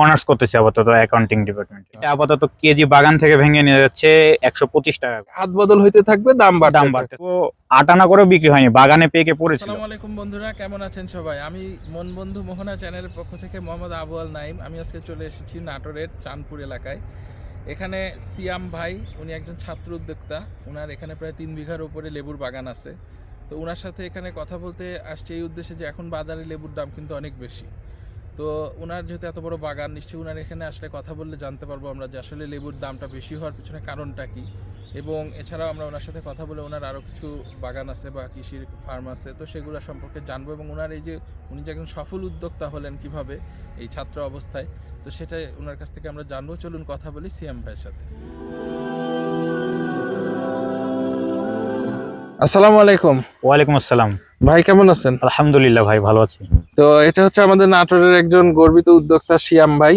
Honours করতেছি আপাতত accounting department এটা আপাতত কেজি বাগান থেকে ভেঙে নিয়ে যাচ্ছে একশো পঁচিশ টাকা হাত বদল হইতে থাকবে দাম বাড়তে দাম বাড়তে তো আটানা করেও বিক্রি হয়নি বাগানে পেকে পড়েছিল। আসসালামু আলাইকুম বন্ধুরা কেমন আছেন সবাই? আমি মন বন্ধু মোহনা চ্যানেলের পক্ষ থেকে মোহাম্মদ আবু আল নাইম আমি আজকে চলে এসেছি নাটোরের চাঁদপুর এলাকায়। এখানে সিয়াম ভাই উনি একজন ছাত্র উদ্যোক্তা। ওনার এখানে প্রায় তিন বিঘার উপরে লেবুর বাগান আছে। তো ওনার সাথে এখানে কথা বলতে আসছে এই উদ্দেশ্যে যে এখন বাজারে লেবুর দাম কিন্তু অনেক বেশি। তো ওনার যেহেতু এত বড় বাগান নিশ্চয়ই ওনার এখানে আসলে কথা বললে জানতে পারব আমরা যে আসলে লেবুর দামটা বেশি হওয়ার পিছনে কারণটা কি। এবং এছাড়াও আমরা ওনার সাথে কথা বলে ওনার আরও কিছু বাগান আছে বা কৃষির ফার্ম আছে তো সেগুলো সম্পর্কে জানব এবং ওনার এই যে উনি যে একজন সফল উদ্যোক্তা হলেন কীভাবে এই ছাত্র অবস্থায় তো সেটাই ওনার কাছ থেকে আমরা জানব। চলুন কথা বলি সিএম ভাইয়ের সাথে। আসসালামু আলাইকুম। ওয়ালাইকুম আসসালাম। ভাই কেমন আছেন? আলহামদুলিল্লাহ ভাই ভালো আছি। তো এটা হচ্ছে আমাদের নাটোরের একজন গর্বিত উদ্যোক্তা সিয়াম ভাই।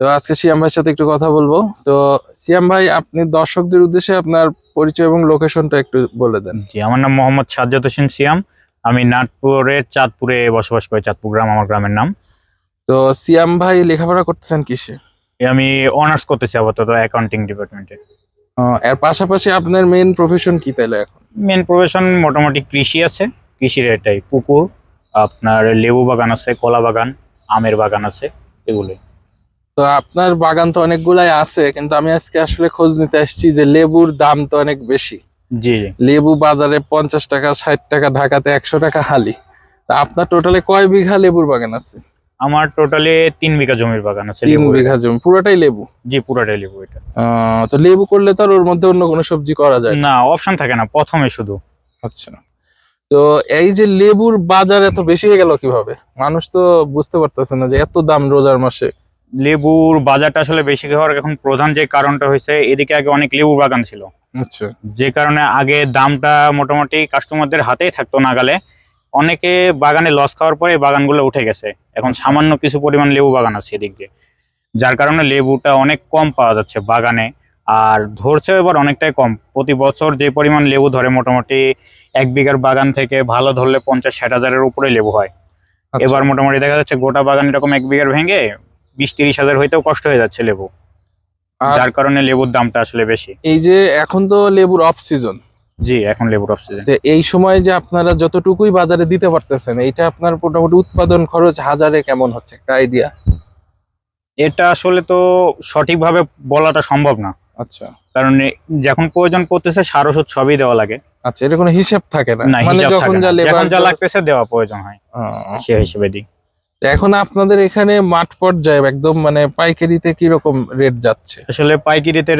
তো আজকে সিয়াম ভাইয়ের সাথে একটু কথা বলব। তো সিয়াম ভাই আপনি দর্শকদের উদ্দেশ্যে আপনার পরিচয় এবং লোকেশনটা একটু বলে দেন। জি আমার নাম মোহাম্মদ সাজ্জাদ হোসেন সিয়াম আমি নাটপুরের চাঁদপুরে বসবাস করি চাঁদপুর গ্রাম আমার গ্রামের নাম। তো সিয়াম ভাই লেখাপড়া করতেছেন কিসে? আমি অনার্স করতেছি আপাতত অ্যাকাউন্টিং ডিপার্টমেন্টে। এর পাশাপাশি আপনার মেইন প্রফেশন কি তাহলে এখন? মেন প্রফেশন মোটামুটি কৃষি আছে। কৃষির এটাই পুকুর আপনার লেবু বাগান আছে কলা বাগান আমের বাগান আছে এগুলোই। তো আপনার বাগান তো অনেকগুলাই আছে কিন্তু আমি আজকে আসলে খোঁজ নিতে আসছি যে লেবুর দাম তো অনেক বেশি। জি লেবু বাজারে পঞ্চাশ টাকা ষাট টাকা ঢাকাতে একশো টাকা হালি। তা আপনার টোটালে কয় বিঘা লেবুর বাগান আছে? আমার টোটালি তিন বিঘা জমির বাগান আছে তিন বিঘা জমি পুরোটাই লেবু? জি পুরাটাই লেবু এটা। আহ, তো লেবু করলে তো আর ওর মধ্যে অন্য কোনো সবজি করা যায় না? না অপশন থাকে না প্রথমে শুধু। আচ্ছা। তো এই যে লেবুর বাজার এত বেশি হয়ে গেল কীভাবে? মানুষ তো বুঝতে পারতেছে না যে এত দাম রোজার মাসে। লেবুর বাজারটা আসলে বেশি হওয়ার এখন প্রধান যে কারণটা হয়েছে এদিকে আগে অনেক লেবু বাগান ছিল। আচ্ছা। যে কারণে আগে দামটা মোটামুটি কাস্টমারদের হাতেই থাকতো নাগালে। অনেকে বাগানে লস খাওয়ার পরে বাগানগুলো উঠে গেছে। এখন সামান্য কিছু পরিমাণ লেবু বাগান আছে এদিক দিয়ে। যার কারণে লেবুটা অনেক কম পাওয়া যাচ্ছে বাগানে। আর ধরছে এবার অনেকটাই কম। প্রতি বছর যে পরিমাণ লেবু ধরে মোটামুটি এক বিঘার বাগান থেকে ভালো ধরলে পঞ্চাশ ষাট হাজারের উপরে লেবু হয়। আচ্ছা। এবার মোটামুটি দেখা যাচ্ছে গোটা বাগান এরকম এক বিঘার ভেঙে বিশ তিরিশ হাজার হইতেও কষ্ট হয়ে যাচ্ছে লেবু। যার কারণে লেবুর দামটা আসলে বেশি। এই যে এখন তো লেবুর অফ সিজন জি এখন লেবুর অফ সিজন এই সময় যে আপনারা যতটুকুই বাজারে দিতে পারতেছেন এইটা আপনার মোটামুটি উৎপাদন খরচ হাজারে কেমন হচ্ছে? একটা আইডিয়া এটা আসলে তো সঠিকভাবে বলাটা সম্ভব না। আচ্ছা। কারণ যখন প্রয়োজন পড়তেছে সার ওষুধ সবই দেওয়া লাগে। আচ্ছা এটা কোনো হিসাব থাকে না। মানে যখন যা লেবার যখন যা লাগতেছে দেওয়া প্রয়োজন হয় সে হিসেবে দিই। এখন আপনাদের এখানে মাঠ পর্যায়ে একদম মানে পাইকারিতে কি রকম রেট যাচ্ছে? আসলে পাইকিরিতে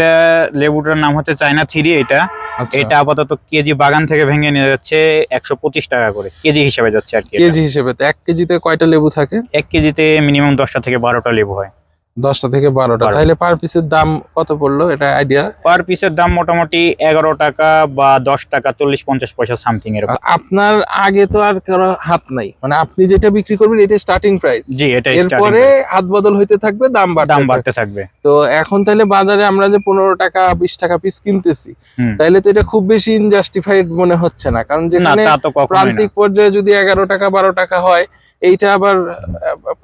লেবুটার নাম হচ্ছে চায়না থ্রি এটা। আচ্ছা, এটা আপাতত কেজি বাগান থেকে ভেঙে নিয়ে যাচ্ছে একশো পঁচিশ টাকা করে। কেজি হিসেবে যাচ্ছে আর কি কেজি হিসেবে। তো এক কেজিতে কয়টা লেবু থাকে? এক কেজিতে মিনিমাম দশটা থেকে বারোটা লেবু হয়। দশটা থেকে বারোটা। তাহলে পার পিসের দাম কত পড়ল? এটা আইডিয়া পার পিসের দাম মোটামুটি এগারো টাকা বা দশ টাকা চল্লিশ পঞ্চাশ পয়সা সামথিং এরকম। আপনার আগে তো আর কারও হাত নাই। মানে আপনি যেটা বিক্রি করবেন এটা স্টার্টিং প্রাইস জি এটাই এরপরে হাত বদল হইতে থাকবে দাম বাড়তে দাম থাকবে। বাড়তে থাকবে। তো এখন তাহলে বাজারে আমরা যে পনেরো টাকা বিশ টাকা পিস কিনতেছি তাহলে তো এটা খুব বেশি ইনজাস্টিফাইড মনে হচ্ছে না। কারণ যেখানে প্রান্তিক পর্যায়ে যদি এগারো টাকা বারো টাকা হয় এইটা আবার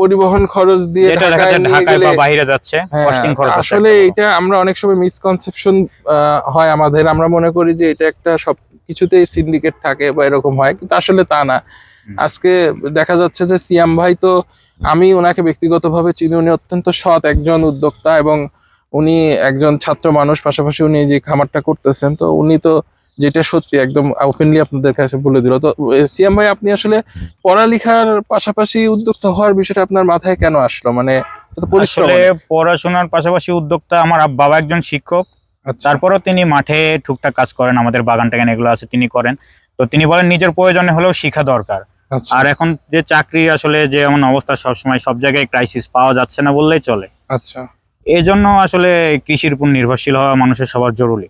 পরিবহন খরচ দিয়ে এটা ঢাকায় নিয়ে গেলে বা বাইরে যাচ্ছে হ্যাঁ, কস্টিং খরচ আসলে এটা আমরা অনেক সময় মিসকনসেপশন হয় আমাদের। আমরা মনে করি যে এটা একটা সব কিছুতেই সিন্ডিকেট থাকে বা এরকম হয় কিন্তু আসলে তা না। আজকে দেখা যাচ্ছে যে সিয়াম ভাই তো আমি ওনাকে ব্যক্তিগতভাবে চিনি উনি অত্যন্ত সৎ একজন উদ্যোক্তা এবং উনি একজন ছাত্র মানুষ পাশাপাশি উনি যে খামারটা করতেছেন তো উনি তো যেটা সত্যি একদম ওপেনলি আপনাদের কাছে বলে দিল। তো এ, সিয়াম ভাই আপনি আসলে পড়ালেখার পাশাপাশি উদ্যোক্তা হওয়ার বিষয়টা আপনার মাথায় কেন আসলো? মানে। পড়াশোনার পাশাপাশি উদ্যোক্তা আমার বাবা একজন শিক্ষক। আচ্ছা। তারপরও তিনি মাঠে টুকটাক কাজ করেন আমাদের বাগান টাগান এগুলো আছে তিনি করেন। তো তিনি বলেন নিজের প্রয়োজনে হলেও শিখা দরকার। আচ্ছা। আর এখন যে চাকরি আসলে যে এমন অবস্থা সবসময় সব জায়গায় ক্রাইসিস পাওয়া যাচ্ছে না বললেই চলে। আচ্ছা। এই জন্য আসলে কৃষির উপর নির্ভরশীল হওয়া মানুষের সবার জরুরি।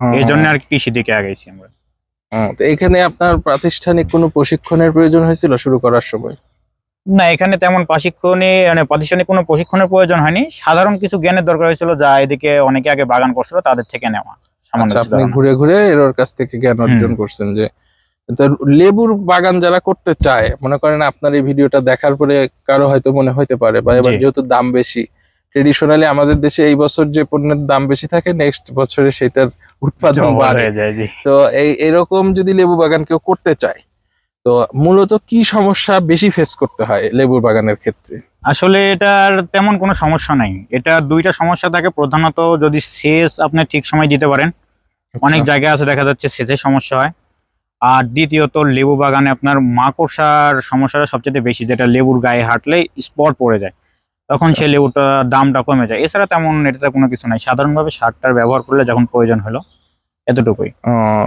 এই জন্য আর কৃষি দিকে আগাইছি আমরা। তো এখানে আপনার প্রাতিষ্ঠানিক কোনো প্রশিক্ষণের প্রয়োজন হয়েছিল শুরু করার সময়? না এখানে তেমন প্রশিক্ষণে মানে প্রাতিষ্ঠানিক কোনো প্রশিক্ষণের প্রয়োজন হয়নি। সাধারণ কিছু জ্ঞানের দরকার হয়েছিল যা এদিকে অনেকে আগে বাগান করছিল তাদের থেকে নেওয়া। আচ্ছা আপনি ঘুরে ঘুরে এর কাছ থেকে জ্ঞান অর্জন করছেন যে তো লেবুর বাগান যারা করতে চায় মনে করেন আপনার এই ভিডিওটা দেখার পরে কারও হয়তো মনে হইতে পারে বা এবার যেহেতু দাম বেশি ট্রেডিশনালি আমাদের দেশে এই বছর যে পণ্যের দাম বেশি থাকে নেক্সট বছরে সেটার উৎপাদন বাড়ে। যায় তো এই এরকম যদি লেবু বাগান কেউ করতে চায় তো মূলত কি সমস্যা বেশি ফেস করতে হয় লেবুর বাগানের ক্ষেত্রে? আসলে এটার তেমন কোনো সমস্যা নাই। এটা দুইটা সমস্যা থাকে। প্রধানত যদি সেচ আপনি ঠিক সময় দিতে পারেন অনেক আচ্ছা। জায়গায় আছে দেখা যাচ্ছে সেচের সমস্যা হয়। আর দ্বিতীয়ত লেবু বাগানে আপনার মাকড়সার সমস্যাটা সবচেয়ে বেশি যেটা লেবুর গায়ে হাঁটলে স্পট পড়ে যায়। তখন সেই সে লেবুটা দামটা কমে যায়। এছাড়া তেমন এটাতে কোনো কিছু নাই। সাধারণভাবে সারটার ব্যবহার করলে যখন প্রয়োজন হলো এতটুকুই।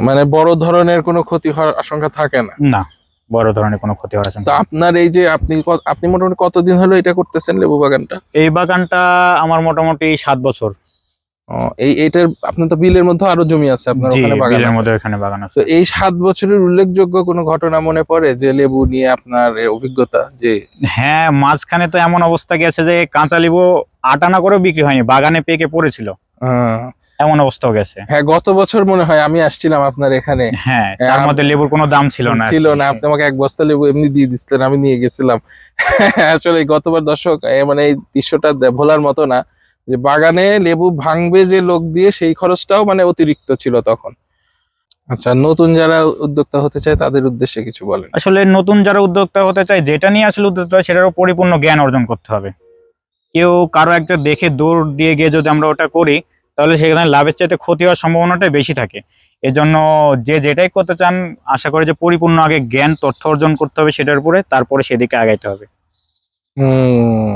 মানে বড় ধরনের কোনো ক্ষতি হওয়ার আশঙ্কা থাকে না? না বড় ধরনের কোনো ক্ষতি হওয়ার তো আশঙ্কা আপনার এই যে আপনি আপনি মোটামুটি কতদিন হলো এটা করতেছেন লেবু বাগানটা? এই বাগানটা আমার মোটামুটি সাত বছর। এই এইটার আপনার তো বিলের মধ্যে আরও জমি আছে আপনার ওখানে বাগান আছে। এখানে বাগান আছে। তো এই সাত বছরের উল্লেখযোগ্য কোনো ঘটনা মনে পড়ে যে লেবু নিয়ে আপনার অভিজ্ঞতা যে হ্যাঁ মাঝখানে তো এমন অবস্থা গেছে যে কাঁচা লেবু আটানা করেও বিক্রি হয়নি বাগানে পেকে পড়েছিল। এমন অবস্থাও গেছে। হ্যাঁ গত বছর মনে হয় আমি আসছিলাম আপনার এখানে। হ্যাঁ হ্যাঁ, তার মধ্যে লেবুর কোনো দাম ছিল না ছিল না আপনি আমাকে এক বস্তা লেবু এমনি দিয়ে দিচ্ছিলেন আমি নিয়ে গেছিলাম। আসলে গতবার দর্শক মানে এই দৃশ্যটা ভোলার মতো না। যে বাগানে লেবু ভাঙবে যে লোক দিয়ে সেই খরচটাও মানে অতিরিক্ত ছিল তখন। আচ্ছা নতুন যারা উদ্যোক্তা হতে চায় তাদের উদ্দেশ্যে কিছু বলেন। আসলে নতুন যারা উদ্যোক্তা হতে চায় যেটা নিয়ে আসলে উদ্যোক্তা সেটারও পরিপূর্ণ জ্ঞান অর্জন করতে হবে। কেউ কারও একটা দেখে দৌড় দিয়ে গিয়ে যদি আমরা ওটা করি তাহলে সেখানে লাভের চাইতে ক্ষতি হওয়ার সম্ভাবনাটাই বেশি থাকে। এজন্য যে যেটাই করতে চান আশা করি যে পরিপূর্ণ আগে জ্ঞান তথ্য অর্জন করতে হবে সেটার উপরে তারপরে সেদিকে আগাইতে হবে। হুম।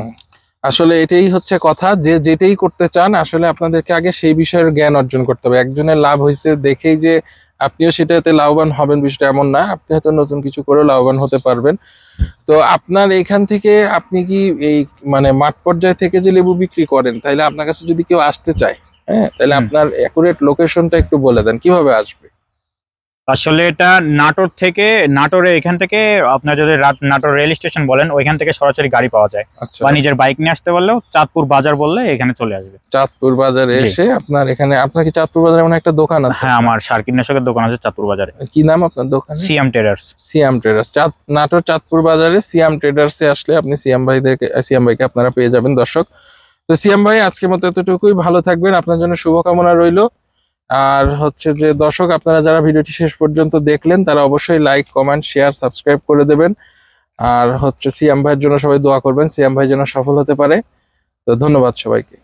আসলে এটাই হচ্ছে কথা যে যেটাই করতে চান আসলে আপনাদেরকে আগে সেই বিষয়ের জ্ঞান অর্জন করতে হবে। একজনের লাভ হয়েছে দেখেই যে আপনিও সেটাতে লাভবান হবেন বিষয়টা এমন না। আপনি হয়তো নতুন কিছু করেও লাভবান হতে পারবেন। তো আপনার এখান থেকে আপনি কি এই মানে মাঠ পর্যায় থেকে যে লেবু বিক্রি করেন তাহলে আপনার কাছে যদি কেউ আসতে চায় হ্যাঁ তাহলে আপনার অ্যাকুরেট লোকেশনটা একটু বলে দেন। কীভাবে আসবে? আসলে এটা নাটোর থেকে নাটোরে এখান থেকে আপনার যদি নাটোর রেল স্টেশন বলেন ওইখান থেকে সরাসরি গাড়ি পাওয়া যায়। আচ্ছা। বা নিজের বাইক নিয়ে আসতে পারলেও চাঁদপুর বাজার বললে এখানে চলে আসবে। চাঁদপুর বাজারে এসে আপনার এখানে আপনার কি চাঁদপুর বাজারে এমন একটা দোকান আছে? হ্যাঁ আমার সার কীটনাশকের দোকান আছে চাঁদপুর বাজারে। কি নাম আপনার দোকান? CM traders. সিয়াম ট্রেডার্স। চাঁদ নাটোর চাঁদপুর বাজারে সিয়াম ট্রেডার্সে আসলে আপনি সিয়াম ভাইদেরকে সিয়াম ভাইকে আপনারা পেয়ে যাবেন দর্শক। তো সিয়াম ভাই আজকের মতো এতটুকুই। ভালো থাকবেন। আপনার জন্য শুভকামনা রইল। আর হচ্ছে যে দর্শক, আপনারা যারা ভিডিওটি শেষ পর্যন্ত দেখলেন, তারা অবশ্যই লাইক কমেন্ট শেয়ার সাবস্ক্রাইব করে দেবেন। আর হচ্ছে সিয়াম ভাইয়ের জন্য সবাই দোয়া করবেন সিএম ভাই যেন সফল হতে পারে। তো ধন্যবাদ সবাইকে।